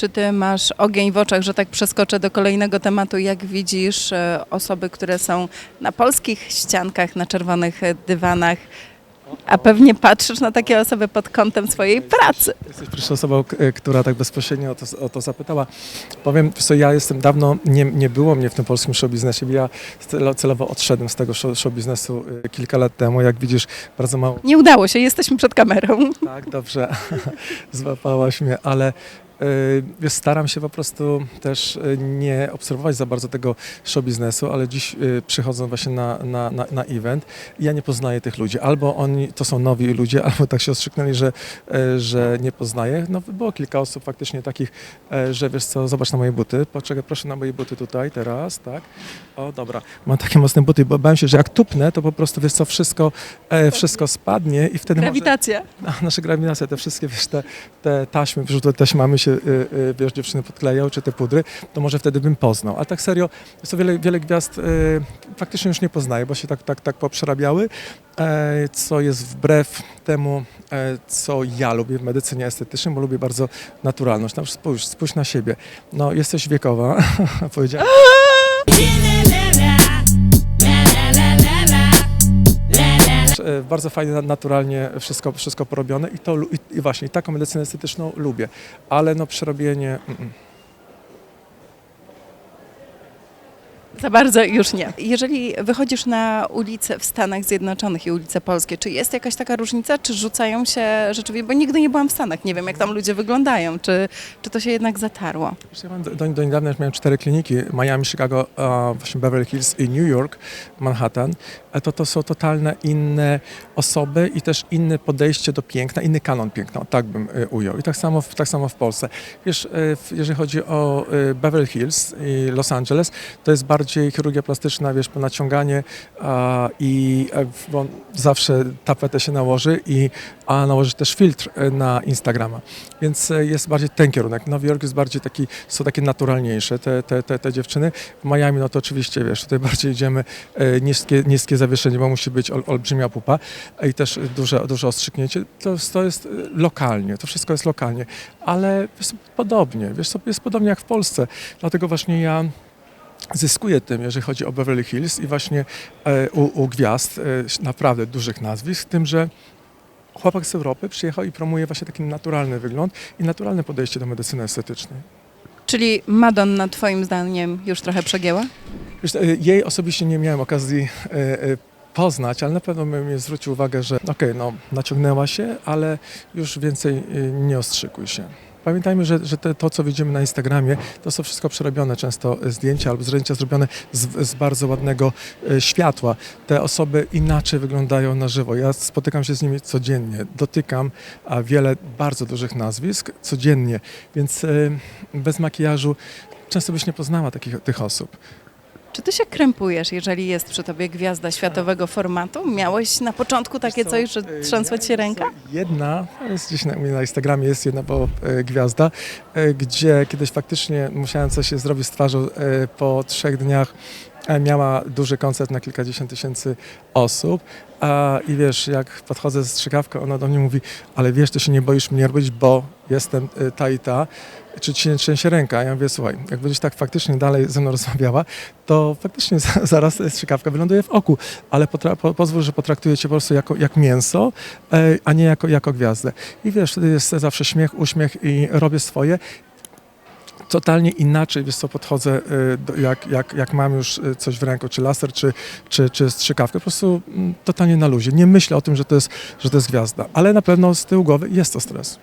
Czy ty masz ogień w oczach, że tak przeskoczę do kolejnego tematu, jak widzisz e, osoby, które są na polskich ściankach, na czerwonych e, dywanach, a pewnie patrzysz na takie osoby pod kątem swojej pracy. Jesteś pierwszą osobą, k- która tak bezpośrednio o to, o to zapytała. Powiem, co ja jestem dawno, nie, nie było mnie w tym polskim show biznesie. Ja celo- celowo odszedłem z tego show, show biznesu y, kilka lat temu. Jak widzisz, bardzo mało Nie udało się, jesteśmy przed kamerą. Tak, dobrze, złapałaś mnie, ale wiesz, staram się po prostu też y, nie obserwować za bardzo tego show biznesu, ale dziś y, przychodzą właśnie na, na, na, na event i ja nie poznaję tych ludzi. Albo oni to są nowi ludzie, albo tak się ostrzyknęli, że, że nie poznaję. No było kilka osób faktycznie takich, że wiesz co, zobacz na moje buty, poczekaj proszę na moje buty tutaj, teraz, tak. O dobra, mam takie mocne buty, bo bałem się, że jak tupnę, to po prostu wiesz co, wszystko, e, wszystko spadnie i wtedy może... Grawitacja. A nasze grawitacje, te wszystkie, wiesz, te, te taśmy, wiesz, te taśmami się, y, y, wiesz, dziewczyny podklejają, czy te pudry, to może wtedy bym poznał. A tak serio, jest to wiele, wiele gwiazd y, faktycznie już nie poznaję, bo się tak, tak, tak poprzerabiały, e, co jest wbrew temu, e, co ja lubię w medycynie estetycznej, bo lubię bardzo naturalność. No, spójrz, spójrz na siebie. No, jesteś wiekowa, powiedziałem. Bardzo fajnie, na- naturalnie wszystko, wszystko porobione i to i, i właśnie taką medycynę estetyczną lubię, ale no przerobienie. Mm, mm. Za bardzo już nie. Jeżeli wychodzisz na ulicę w Stanach Zjednoczonych i ulice polskie, czy jest jakaś taka różnica, czy rzucają się rzeczywiście, bo nigdy nie byłam w Stanach, nie wiem jak tam ludzie wyglądają, czy, czy to się jednak zatarło? Ja mam do, do, do niedawna już miałem cztery kliniki, Miami, Chicago, właśnie Beverly Hills i New York, Manhattan. To, to są totalne inne osoby i też inne podejście do piękna, inny kanon piękna, tak bym e, ujął. I tak samo, w, tak samo w Polsce. Wiesz, w- jeżeli chodzi o e, Beverly Hills i Los Angeles, to jest bardziej chirurgia plastyczna, wiesz, naciąganie a, i e, bo zawsze tapetę się nałoży i a nałoży też filtr e, na Instagrama. Więc e, jest bardziej ten kierunek. Nowy Jork jest bardziej taki, są takie naturalniejsze te, te, te, te dziewczyny. W Miami, no to oczywiście, wiesz, tutaj bardziej idziemy niskie, niskie zawieszenie, bo musi być ol, olbrzymia pupa i też duże, duże ostrzyknięcie. To, to jest lokalnie, to wszystko jest lokalnie, ale jest podobnie, wiesz, jest podobnie jak w Polsce. Dlatego właśnie ja zyskuję tym, jeżeli chodzi o Beverly Hills i właśnie e, u, u gwiazd e, naprawdę dużych nazwisk, tym, że chłopak z Europy przyjechał i promuje właśnie taki naturalny wygląd i naturalne podejście do medycyny estetycznej. Czyli Madonna twoim zdaniem już trochę przegięła? E, jej osobiście nie miałem okazji poznać, ale na pewno bym mi zwrócił uwagę, że okej, no naciągnęła się, ale już więcej nie ostrzykuj się. Pamiętajmy, że, że te, to, co widzimy na Instagramie, to są wszystko przerobione często zdjęcia albo zdjęcia zrobione z, z bardzo ładnego e, światła. Te osoby inaczej wyglądają na żywo. Ja spotykam się z nimi codziennie, dotykam a wiele bardzo dużych nazwisk codziennie, więc e, bez makijażu często byś nie poznała takich, tych osób. Czy ty się krępujesz, jeżeli jest przy tobie gwiazda światowego formatu? Miałeś na początku takie co, coś, że y, trzęsła ci się ręka? Jedna, jest gdzieś na, na Instagramie jest jedna bo, e, gwiazda, e, gdzie kiedyś faktycznie musiałem coś zrobić z twarzą e, po trzech dniach. E, Miała duży koncert na kilkadziesiąt tysięcy osób a, i wiesz, jak podchodzę z strzykawką, ona do mnie mówi, ale wiesz, ty się nie boisz mnie robić, bo jestem e, ta i ta, czy ci nie trzęsie ręka? Ja mówię, słuchaj, jak będziesz tak faktycznie dalej ze mną rozmawiała, to faktycznie za- zaraz strzykawka wyląduje w oku, ale po, pozwól, że potraktuję cię po prostu jako, jak mięso, e, a nie jako, jako gwiazdę. I wiesz, wtedy jest zawsze śmiech, uśmiech i robię swoje. Totalnie inaczej, wiesz co, podchodzę, do, jak, jak, jak mam już e, coś w ręku, czy laser, czy, czy, czy strzykawkę, po prostu mm, totalnie na luzie. Nie myślę o tym, że to, jest, że to jest gwiazda, ale na pewno z tyłu głowy jest to stres.